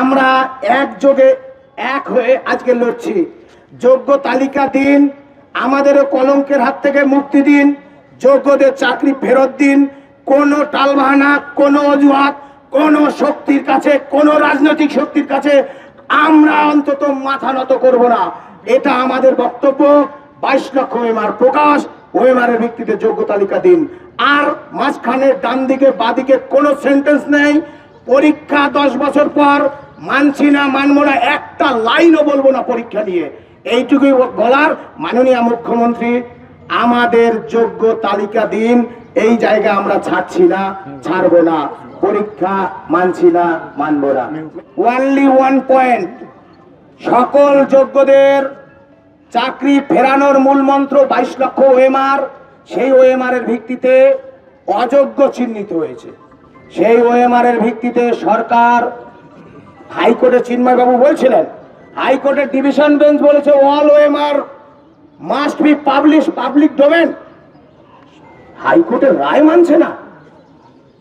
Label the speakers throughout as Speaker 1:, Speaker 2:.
Speaker 1: আমরা একযোগে এক হয়ে আজকে লড়ছি। যোগ্য তালিকা দিন আমাদেরও কলঙ্কের হাত থেকে মুক্তি দিন, যোগ্যদের চাকরি ফেরত দিন, কোনো টালবাহানা, কোনো অজুহাত, কোনো শক্তির কাছে, কোনো রাজনৈতিক শক্তির কাছে আমরা অন্তত মাথা নত করব না। এটা আমাদের বক্তব্য। বাইশ লক্ষ ওয়েমার প্রকাশ, ওয়েমারের ভিত্তিতে যোগ্য তালিকা দিন। আর মাঝখানে ডান দিকে বাদিকে কোনো সেন্টেন্স নেই। পরীক্ষা দশ বছর পর মানছি না, মানবো না, একটা লাইনও বলব না পরীক্ষা নিয়ে। এইটুকুই বলার। মাননীয় মুখ্যমন্ত্রী, আমাদের যোগ্য তালিকা দিন। এই জায়গা আমরা ছাড়ছি না, ছাড়বো না। পরীক্ষা মানছি না, মানবো না। ওয়ানলি ওয়ান পয়েন্ট সকল যোগ্যদের চাকরি ফেরানোর মূল মন্ত্র বাইশ লক্ষ ওএমআর সেই ওএমআর এর ভিত্তিতে অযোগ্য চিহ্নিত হয়েছে। সেই ওএমআর এর ভিত্তিতে সরকার হাইকোর্টে চিন্ময় বাবু বলছিলেন, হাইকোর্টের ডিভিশন বেঞ্চ বলেছে all OMR must be publish public domain হাইকোর্টের রায় মানছে না।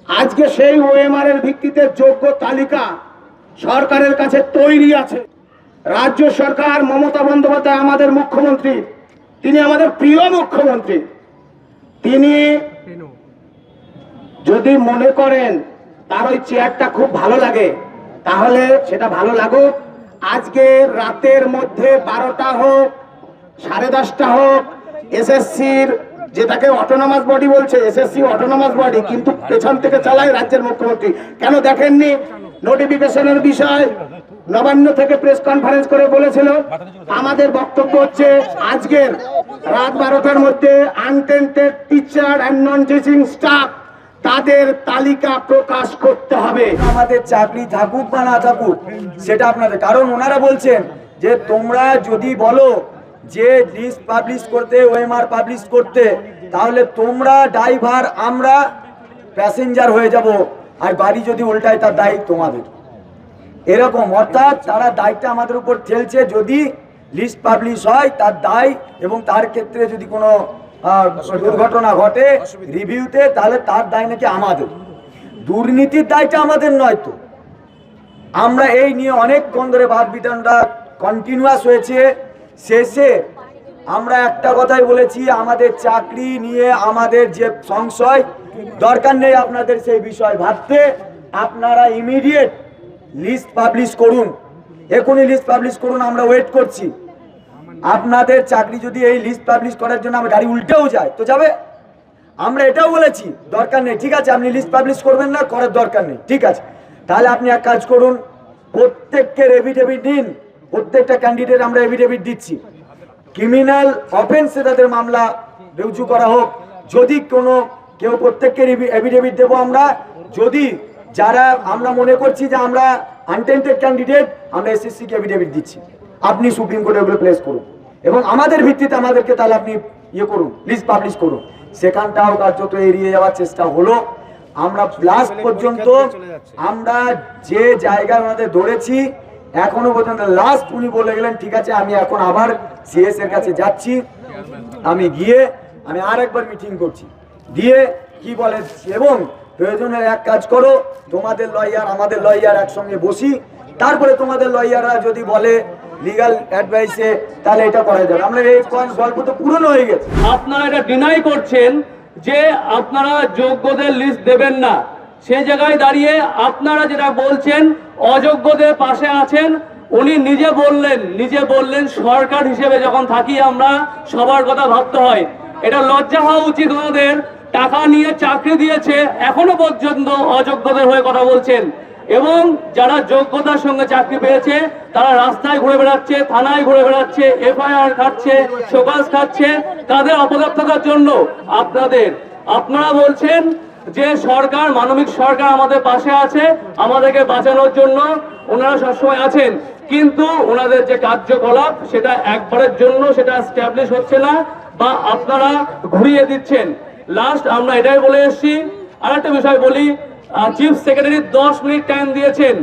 Speaker 1: আজকে সেই ওএমআর এর ভিত্তিতে যোগ্য তালিকা সরকারের কাছে তৈরি আছে। রাজ্য সরকার মমতা বন্দ্যোপাধ্যায় আমাদের মুখ্যমন্ত্রী, তিনি আমাদের প্রিয় মুখ্যমন্ত্রী। তিনি যদি মনে করেন, তার ওই চেয়ারটা খুব ভালো লাগে। তাহলে সেটা ভালো লাগুক। আজকে রাতের মধ্যে বারোটা হোক, সাড়ে দশটা হোক, এসএসসির যেটাকে অটোনমাস বডি বলছে, এসএসসি অটোনমাস বডি কিন্তু পেছন থেকে চালায় রাজ্যের মুখ্যমন্ত্রী। কেন দেখেননি? নোটিফিকেশনের বিষয় নবান্ন থেকে প্রেস কনফারেন্স করে বলেছিল। আমাদের বক্তব্য হচ্ছে, আজকের রাত বারোটার মধ্যে untainted teacher and non teaching staff তাদের তালিকা প্রকাশ করতে হবে।
Speaker 2: আমাদের চাকরি থাকুক বা না থাকুক, সেটা আপনাদের। কারণ ওনারা বলছেন যে তোমরা যদি বলো যে লিস্ট পাবলিশ করতে ওএমআর পাবলিশ করতে, তাহলে তোমরা ড্রাইভার আমরা প্যাসেঞ্জার হয়ে যাব। আর গাড়ি যদি উল্টায়, তার দায়ী তোমাদের। এরকম, অর্থাৎ তারা দায়িত্ব আমাদের উপর ঠেলছে। যদি লিস্ট পাবলিশ হয়, তার দায় এবং তার ক্ষেত্রে যদি কোনো দুর্ঘটনা ঘটে রিভিউতে, তাহলে তার দায় নাকি আমাদের? দুর্নীতির দায়টা আমাদের নয় তো। আমরা এই নিয়ে অনেকক্ষণ ধরে বাদ বিধানটা কন্টিনিউয়াস হয়েছে। শেষে আমরা একটা কথাই বলেছি, আমাদের চাকরি নিয়ে আমাদের যে সংশয়, দরকার নেই আপনাদের সেই বিষয় ভাবতে। আপনারা ইমিডিয়েট লিস্ট পাবলিশ করুন। এখনই লিস্ট পাবলিশ করুন, আমরা ওয়েট করছি। আপনাদের চাকরি যদি এই লিস্ট পাবলিশ করার জন্য আমার গাড়ি উল্টেও যায়, তো যাবে? আমরা এটাও বলেছি, দরকার নেই, ঠিক আছে, আপনি লিস্ট পাবলিশ করবেন না, করার দরকার নেই, ঠিক আছে। তাহলে আপনি এক কাজ করুন, প্রত্যেককে এভিডেভিট দিন প্রত্যেকটা ক্যান্ডিডেট আমরা এভিডেভিট দিচ্ছি। ক্রিমিনাল অফেন্সে তাদের মামলা রুজু করা হোক, যদি কোনো, কেউ প্রত্যেককে এভিডেভিট দেবো আমরা, যদি যারা, আমরা মনে করছি যে আমরা আনটেন্টেড ক্যান্ডিডেট আমরা এসএসসিকে এভিডেভিট দিচ্ছি। আপনি সুপ্রিম কোর্টে ওগুলো প্লেস করুন। এবং আমাদের ভিত্তিতে আমাদেরকে তাহলে আপনি ইয়ে করুন লিস্ট পাবলিশ করুন। সেখানটাও কার্যত এড়িয়ে যাওয়ার চেষ্টা হলো। আমরা লাস্ট পর্যন্ত আমরা যে জায়গায় ওনাদের ধরেছি এখনও পর্যন্ত লাস্ট উনি বলে গেলেন ঠিক আছে আমি এখন আবার সিএস এর কাছে যাচ্ছি। আমি গিয়ে আমি আর একবার মিটিং করছি। দিয়ে কি বলে এবং প্রয়োজনের এক কাজ করো তোমাদের লয়ার আমাদের লয়ার একসঙ্গে বসি। তারপরে তোমাদের লয়াররা যদি বলে লিগাল অ্যাডভাইসে তাহলে এটা করা যাবে। আমরা এই গল্প তো পুরনো হয়ে গেছে।
Speaker 3: আপনারা এটা ডিনাই করছেন যে আপনারা যোগ্যদের লিস্ট দেবেন না। সেই জায়গায় দাঁড়িয়ে আপনারা যেটা বলছেন, অযোগ্যদের পাশে আছেন, উনি নিজে বললেন নিজে বললেন, সরকার হিসেবে যখন থাকি আমরা, সবার কথা ভাবতে হয়। এটা লজ্জা হওয়া উচিত ওনাদের। টাকা নিয়ে চাকরি দিয়েছে, এখনও পর্যন্ত অযোগ্যদের হয়ে কথা বলছেন। এবং যারা যোগ্যতার সঙ্গে চাকরি পেয়েছে, তারা রাস্তায় ঘুরে বেড়াচ্ছে, থানায় ঘুরে বেড়াচ্ছে, এফআইআর খাচ্ছে শোকাস খাচ্ছে, তাদের অপদক্ষতার জন্য আপনাদের, আপনারা বলছেন যে সরকার, মানবিক সরকার আমাদের পাশে আছে, আমাদেরকে বাঁচানোর জন্য ওনারা সবসময় আছেন, কিন্তু ওনাদের যে কার্যকলাপ, সেটা একবারের জন্য সেটা স্ট্যাবলিশ হচ্ছে না বা আপনারা ঘুরিয়ে দিচ্ছেন। লাস্ট আমরা এটাই বলে এসেছি। আরেকটা বিষয় বলি চিফ সেক্রেটারি দশ মিনিট টাইম দিয়েছেন।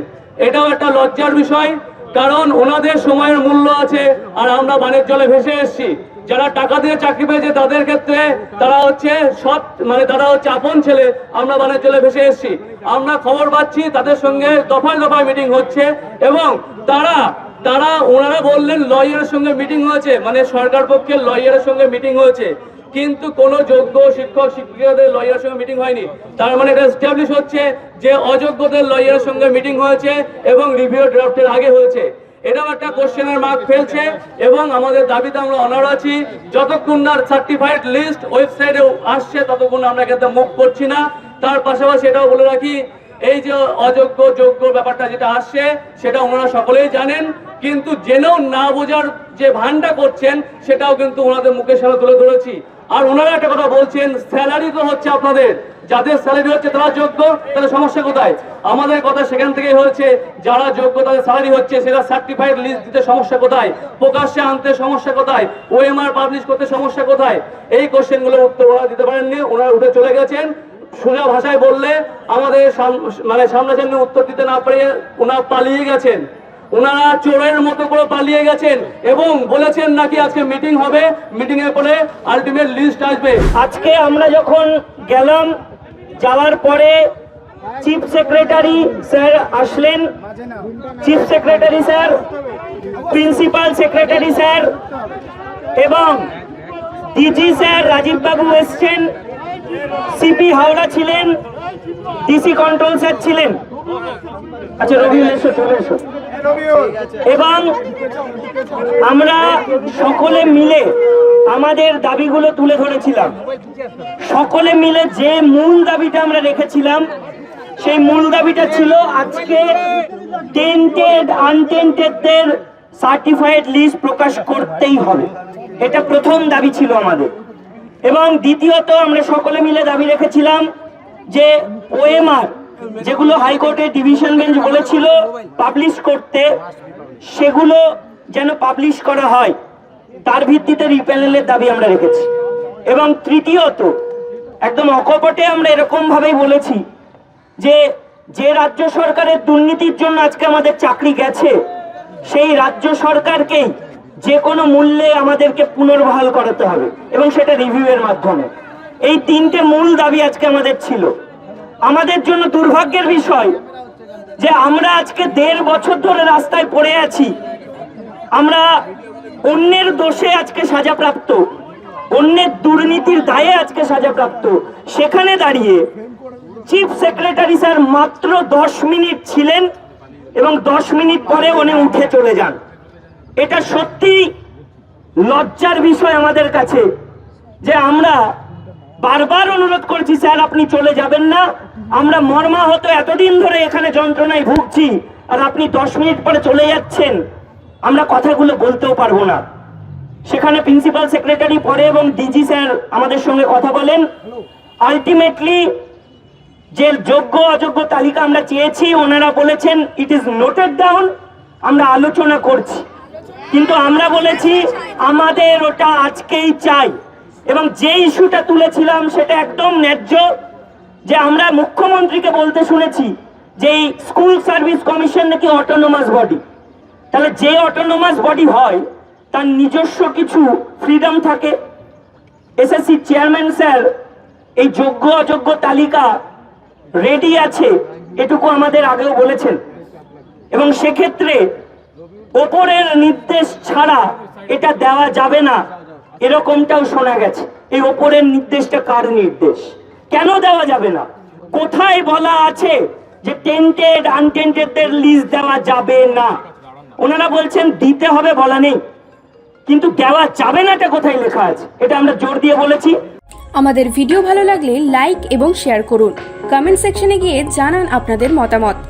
Speaker 3: এটাও একটা লজ্জার বিষয়, কারণ ওনাদের সময়ের মূল্য আছে আর আমরা বানের জলে ভেসে এসেছি। যারা টাকা দিয়ে চাকরি পেয়েছে তাদের ক্ষেত্রে তারা হচ্ছে সৎ মানে তারা হচ্ছে আপন ছেলে, আমরা বানের জলে ভেসে এসেছি। আমরা খবর পাচ্ছি, তাদের সঙ্গে দফায় দফায় মিটিং হচ্ছে এবং তারা তারা ওনারা বললেন লয়ারের সঙ্গে মিটিং হয়েছে মানে সরকার পক্ষের লয়ারের সঙ্গে মিটিং হয়েছে। কিন্তু কোনো যোগ্য শিক্ষক, শিক্ষিকাদের লয়ারের সঙ্গে মিটিং হয়নি। তার মানে এটা এস্টাবলিশ হচ্ছে যে অযোগ্যদের লয়ারের সঙ্গে মিটিং হয়েছে এবং রিভিউ ড্রাফটের আগে হয়েছে। এটাও একটা কোশ্চেনের মার্ক ফেলছে এবং আমাদের দাবিতে আমরা অনার আছি। যতক্ষণ না সার্টিফাইড লিস্ট ওয়েবসাইটে আসছে, ততক্ষণ আমরা এখানে মুভ করছি না। তার পাশাপাশি এটাও বলে রাখি এই যে অযোগ্য, যোগ্য ব্যাপারটা যেটা আসছে, সেটা ওনারা সকলেই জানেন, কিন্তু জেনেও না বোঝার যে ভানটা করছেন, সেটাও কিন্তু ওনাদের মুখের সামনে তুলে ধরেছি। আর ওনারা একটা কথা বলছেন, স্যালারি তো হচ্ছে আপনাদের। যাদের স্যালারি হচ্ছে তারা যোগ্য, তাদের সমস্যা কোথায়? আমাদের কথা সেখান থেকেই হয়েছে, যারা যোগ্য তাদের স্যালারি হচ্ছে, সেটা সার্টিফাইড লিস্ট দিতে সমস্যা কোথায়? প্রকাশ্যে আনতে সমস্যা কোথায়? ওএমআর পাবলিশ করতে সমস্যা কোথায়? এই কোশ্চেনগুলো উত্তর ওনারা দিতে পারেননি, ওনারা উঠে চলে গেছেন। সোজা ভাষায় বললে আমাদের মানে সামনাসামনি উত্তর দিতে না পেরে ওনারা পালিয়ে গেছেন। ওনারা চোরের মতো করে পালিয়ে গেছেন এবং বলেছেন নাকি আজকে মিটিং হবে। মিটিং এর পরে আলটিমেট লিস্ট আসবে।
Speaker 4: আজকে আমরা যখন গেলাম, যাওয়ার পরে চিফ সেক্রেটারি স্যার আসলেন। Chief secretary sir principal secretary sir এবং ডিজি স্যার রাজীব বাবু এসছেন। সিপি হাওড়া ছিলেন, ডিসি কন্ট্রোল স্যার ছিলেন। আচ্ছা এসো এবং আমরা সকলে মিলে আমাদের দাবিগুলো তুলে ধরেছিলাম। সকলে মিলে যে মূল দাবিটা আমরা রেখেছিলাম, সেই মূল দাবিটা ছিল আজকে টেন্টেড আনটেন্টেডদের সার্টিফাইড লিস্ট প্রকাশ করতেই হবে। এটা প্রথম দাবি ছিল আমাদের। এবং দ্বিতীয়ত আমরা সকলে মিলে দাবি রেখেছিলাম যে ওএমআর, যেগুলো হাইকোর্টের ডিভিশন বেঞ্চ বলেছিল পাবলিশ করতে, সেগুলো যেন পাবলিশ করা হয়, তার ভিত্তিতে রিপ্যানেলের দাবি আমরা রেখেছি। এবং তৃতীয়ত, একদম অকপটে আমরা এরকম ভাবেই বলেছি যে যে রাজ্য সরকারের দুর্নীতির জন্য আজকে আমাদের চাকরি গেছে, সেই রাজ্য সরকারকেই যে কোনো মূল্যে আমাদেরকে পুনর্বহাল করাতে হবে এবং সেটা রিভিউ এর মাধ্যমে। এই তিনটে মূল দাবি আজকে আমাদের ছিল। আমাদের জন্য দুর্ভাগ্যের বিষয় যে আমরা আজকে দেড় বছর ধরে রাস্তায় পড়ে আছি। আমরা অন্যের দোষে আজকে সাজাপ্রাপ্ত। অন্যের দুর্নীতির দায়ে আজকে সাজাপ্রাপ্ত। সেখানে দাঁড়িয়ে চিফ সেক্রেটারি স্যার মাত্র দশ মিনিট ছিলেন এবং দশ মিনিট পরে উনি উঠে চলে যান। এটা সত্যি লজ্জার বিষয় আমাদের কাছে যে আমরা বারবার অনুরোধ করছি, স্যার, আপনি চলে যাবেন না। আমরা মর্মাহত এতদিন ধরে এখানে যন্ত্রণায় ভুগছি আর আপনি দশ মিনিট পরে চলে যাচ্ছেন। আমরা কথাগুলো বলতেও পারব না। সেখানে প্রিন্সিপাল সেক্রেটারি পরে এবং ডিজি স্যার আমাদের সঙ্গে কথা বলেন। আলটিমেটলি যে যোগ্য, অযোগ্য তালিকা আমরা চেয়েছি, ওনারা বলেছেন ইট ইজ নোটেড ডাউন আমরা আলোচনা করছি। কিন্তু আমরা বলেছি আমাদের ওটা আজকেই চাই। এবং যে ইস্যুটা তুলেছিলাম সেটা একদম ন্যায্য, যে আমরা মুখ্যমন্ত্রীকে বলতে শুনেছি যে স্কুল সার্ভিস কমিশন নাকি অটোনোমাস বডি তাহলে যে অটোনোমাস বডি হয়, তার নিজস্ব কিছু ফ্রিডম থাকে। এসএসসি চেয়ারম্যান স্যার, এই যোগ্য অযোগ্য তালিকা রেডি আছে, এটুকু আমাদের আগেও বলেছেন। এবং সেক্ষেত্রে ওপরের নির্দেশ ছাড়া এটা দেওয়া যাবে না। এরকমটাও শোনা গেছে। এই ওপরের নির্দেশটা কার নির্দেশ? কেন দেওয়া যাবে না? কোথায় বলা আছে যে টেন্টেড আনটেন্টেডদের লিস্ট দেওয়া যাবে না? ওনারা বলছেন দিতে হবে বলা নেই। কিন্তু দেওয়া যাবে না এটা কোথায় লেখা আছে? এটা আমরা জোর দিয়ে বলেছি।
Speaker 5: আমাদের ভিডিও ভালো লাগলে লাইক এবং শেয়ার করুন। কমেন্ট সেকশনে গিয়ে জানান আপনাদের মতামত।